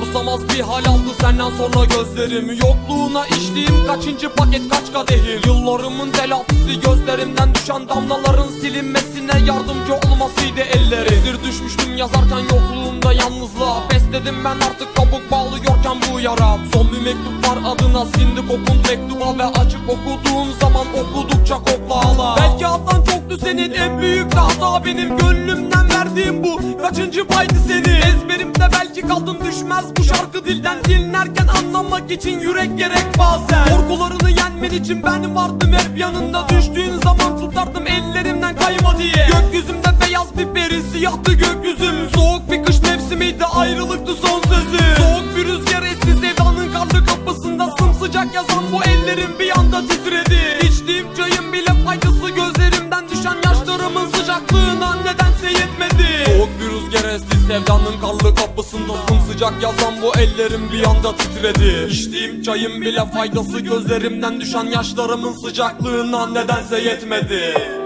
Umursamaz bir hal aldı senden sonra gözlerim. Yokluğuna içtiğim kaçıncı paket kaç kadehim Yıllarımın telafisi gözlerimden düşen damlaların silinmesine yardımcı olmasıydı elleri. Esir düşmüştüm yazarken yokluğumda yalnızlığa. Besledim ben artık kabuk bağlıyorken bu yara. Son bir mektup var adına sindi kokun mektuba Ve açıp okuduğun zaman okudukça kokla ağla. Belki hatan çoktu senin en büyük hata benim Gönlümden verdiğim bu kaçıncı paydı senin kaldım düşmez bu şarkı dilden. Dinlerken anlamak için yürek gerek bazen. Korkularını yenmen için ben vardım hep yanında. Düştüğün zaman tutardım ellerimden kayma diye. Gökyüzümde beyaz bir peri siyahtı gökyüzüm. Soğuk bir kış mevsimiydi ayrılıktı son sözü Soğuk bir rüzgar esti sevdanın karlı kapısında Sımsıcak yazan bu ellerim bir anda titredi esti sevdanın karlı kapısında Sımsıcak yazan bu ellerim bir anda titredi. İçtiğim çayın bile faydası gözlerimden düşen yaşlarımın sıcaklığına nedense yetmedi